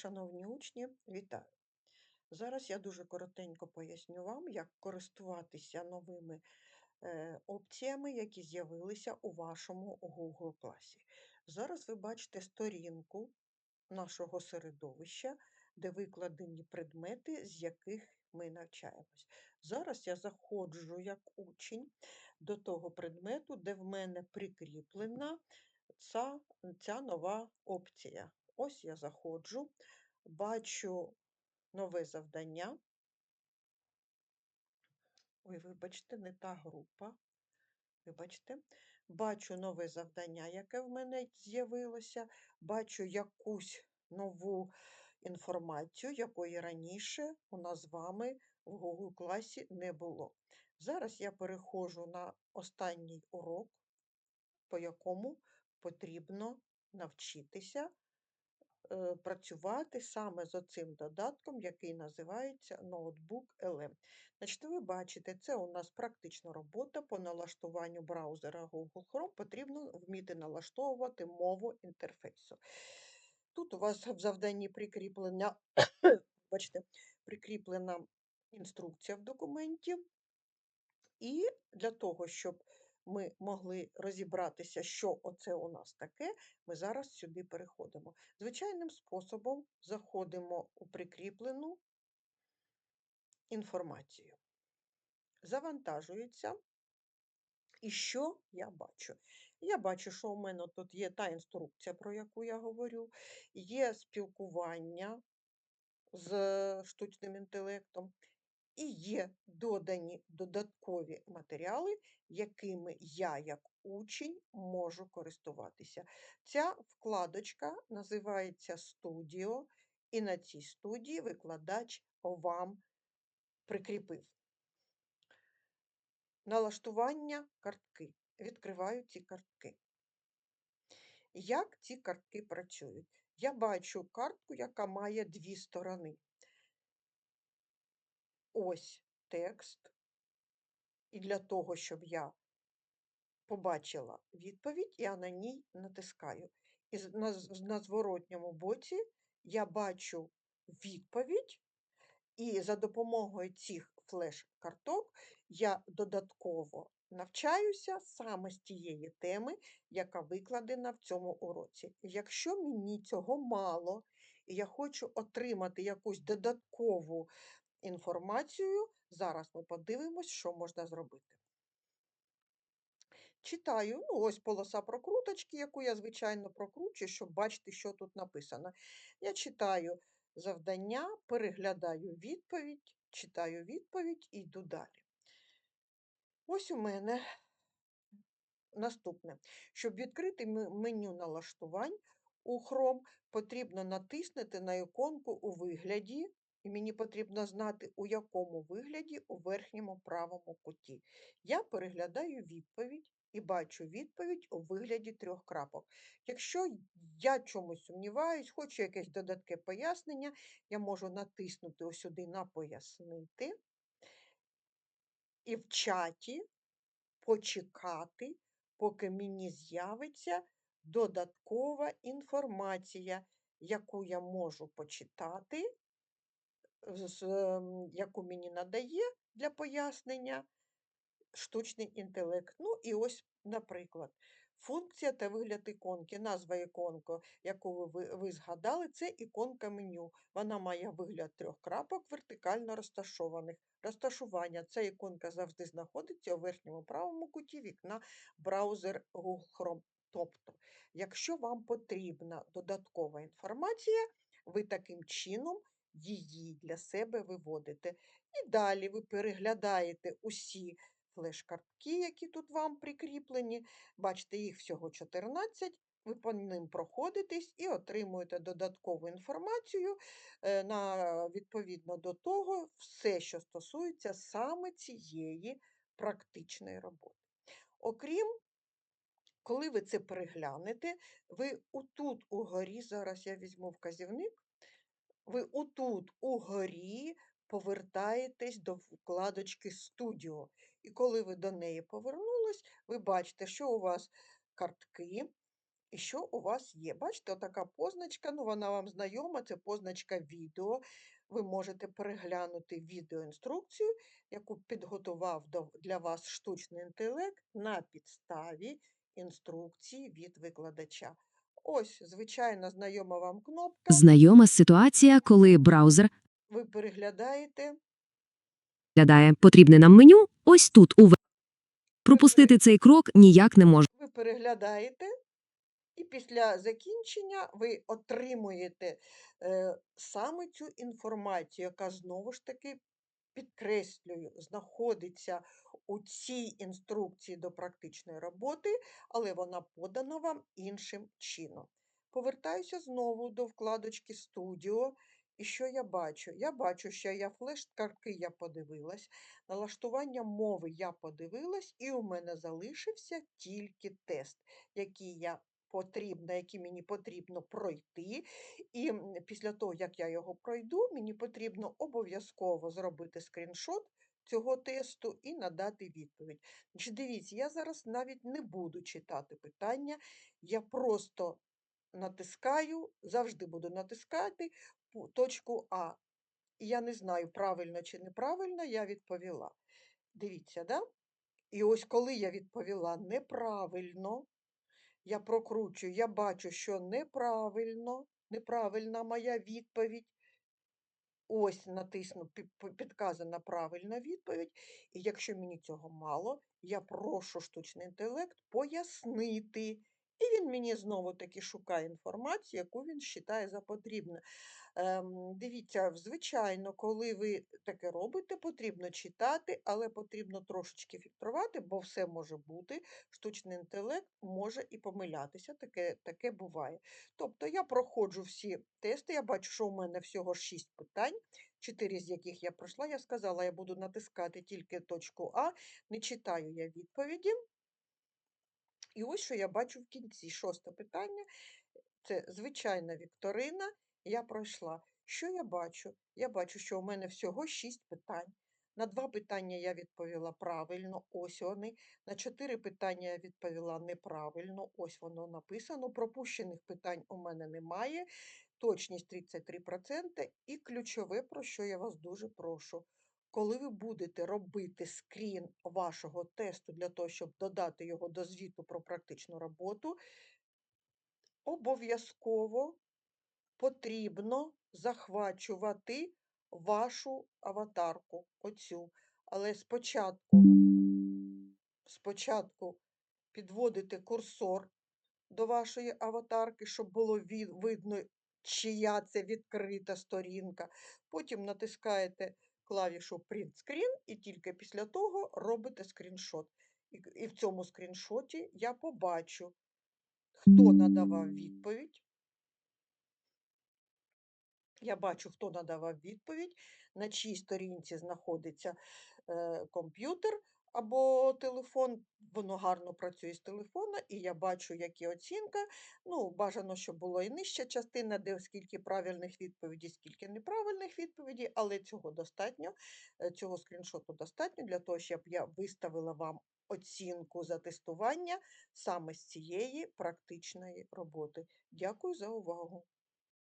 Шановні учні, вітаю! Зараз я дуже коротенько поясню вам, як користуватися новими е, опціями, які з'явилися у вашому Google класі. Зараз ви бачите сторінку нашого середовища, де викладені предмети, з яких ми навчаємось. Зараз я заходжу як учень до того предмету, де в мене прикріплена ця, ця нова опція. Ось я заходжу, бачу нове завдання. Ой, вибачте, не та група. Вибачте, бачу нове завдання, яке в мене з'явилося, бачу якусь нову інформацію, якої раніше у нас з вами в Google класі не було. Зараз я переходжу на останній урок, по якому потрібно навчитися працювати саме з оцим додатком, який називається Notebook LM. Значить, ви бачите, це у нас практична робота по налаштуванню браузера Google Chrome. Потрібно вміти налаштовувати мову інтерфейсу. Тут у вас в завданні прикріплена, бачите, прикріплена інструкція в документі. І для того, щоб ми могли розібратися, що оце у нас таке, ми зараз сюди переходимо. Звичайним способом заходимо у прикріплену інформацію. Завантажується. І що я бачу? Я бачу, що у мене тут є та інструкція, про яку я говорю, є спілкування з штучним інтелектом, і є додані додаткові матеріали, якими я, як учень, можу користуватися. Ця вкладочка називається Студіо, і на цій студії викладач вам прикріпив. Налаштування картки. Відкриваю ці картки. Як ці картки працюють? Я бачу картку, яка має дві сторони. Ось текст. І для того, щоб я побачила відповідь, я на ній натискаю. І на, на зворотньому боці я бачу відповідь, і за допомогою цих флеш-карток я додатково навчаюся саме з тієї теми, яка викладена в цьому уроці. Якщо мені цього мало, і я хочу отримати якусь додаткову інформацію, зараз ми подивимось, що можна зробити. Читаю, ну ось полоса прокруточки, яку я, звичайно, прокручу, щоб бачити, що тут написано. Я читаю завдання, переглядаю відповідь, читаю відповідь і йду далі. Ось у мене наступне. Щоб відкрити меню налаштувань у Chrome, потрібно натиснути на іконку у вигляді, і мені потрібно знати, у якому вигляді у верхньому правому куті. Я переглядаю відповідь і бачу відповідь у вигляді трьох крапок. Якщо я чомусь сумніваюсь, хочу якесь додатке пояснення, я можу натиснути ось сюди на пояснити і в чаті почекати, поки мені з'явиться додаткова інформація, яку я можу почитати, яку мені надає для пояснення штучний інтелект. Ну і ось, наприклад, функція та вигляд іконки. Назва іконки, яку ви, ви згадали, це іконка меню. Вона має вигляд трьох крапок, вертикально розташованих. Розташування. Ця іконка завжди знаходиться у верхньому правому куті вікна браузер Google Chrome. Тобто, якщо вам потрібна додаткова інформація, ви таким чином її для себе виводите. І далі ви переглядаєте усі флеш-картки, які тут вам прикріплені. Бачите, їх всього 14. Ви по ним проходитесь і отримуєте додаткову інформацію е, на, відповідно до того, все, що стосується саме цієї практичної роботи. Окрім, коли ви це переглянете, ви отут угорі, зараз я візьму вказівник, ви отут угорі повертаєтесь до вкладочки Студіо. І коли ви до неї повернулись, ви бачите, що у вас картки, І що у вас є? Бачите, отака позначка, ну вона вам знайома, це позначка відео. Ви можете переглянути відеоінструкцію, яку підготував для вас штучний інтелект на підставі інструкції від викладача. Ось, звичайна знайома вам кнопка. Знайома ситуація, коли браузер Ви переглядаєте, глядає потрібне нам меню ось тут у Пропустити цей крок ніяк не можна. ви переглядаєте, і після закінчення ви отримуєте е, саме цю інформацію, яка знову ж таки, підкреслюю, знаходиться у цій інструкції до практичної роботи, але вона подана вам іншим чином. Повертаюся знову до вкладочки Studio. І що я бачу? Я бачу, що я флеш-картки я подивилась, налаштування мови я подивилась, і у мене залишився тільки тест, який я потрібно, який мені потрібно пройти. І після того, як я його пройду, мені потрібно обов'язково зробити скріншот цього тесту і надати відповідь. Значить, дивіться, я зараз навіть не буду читати питання, я просто натискаю, завжди буду натискати точку А. Я не знаю, правильно чи неправильно я відповіла. Дивіться, да? І ось коли я відповіла неправильно, я прокручую, я бачу, що неправильно, неправильна моя відповідь. Ось натисну пі- пі- підказана правильна відповідь. І якщо мені цього мало, я прошу штучний інтелект пояснити. І він мені знову таки шукає інформацію, яку він вважає за потрібне. Ем, дивіться, звичайно, коли ви таке робите, потрібно читати, але потрібно трошечки фільтрувати, бо все може бути. Штучний інтелект може і помилятися, таке, таке буває. Тобто я проходжу всі тести, я бачу, що у мене всього 6 питань, 4 з яких я пройшла. Я сказала, я буду натискати тільки точку А, не читаю я відповіді. І ось що я бачу в кінці. Шосте питання. Це звичайна вікторина. Я пройшла. Що я бачу? Я бачу, що у мене всього 6 питань. На два питання я відповіла правильно, ось вони. На чотири питання я відповіла неправильно, ось воно написано. Пропущених питань у мене немає. Точність 33%. І ключове, про що я вас дуже прошу. Коли ви будете робити скрін вашого тесту для того, щоб додати його до звіту про практичну роботу, обов'язково потрібно захвачувати вашу аватарку, оцю. Але спочатку, спочатку підводите курсор до вашої аватарки, щоб було видно, чия це відкрита сторінка. Потім натискаєте клавішу Print Screen і тільки після того робите скріншот. І, в цьому скріншоті я побачу, хто надавав відповідь. Я бачу, хто надавав відповідь, на чиїй сторінці знаходиться е, комп'ютер або телефон. Воно гарно працює з телефона, і я бачу, які оцінка. Ну, бажано, щоб було і нижча частина, де скільки правильних відповідей, скільки неправильних відповідей, але цього достатньо, е, цього скріншоту достатньо для того, щоб я виставила вам оцінку за тестування саме з цієї практичної роботи. Дякую за увагу.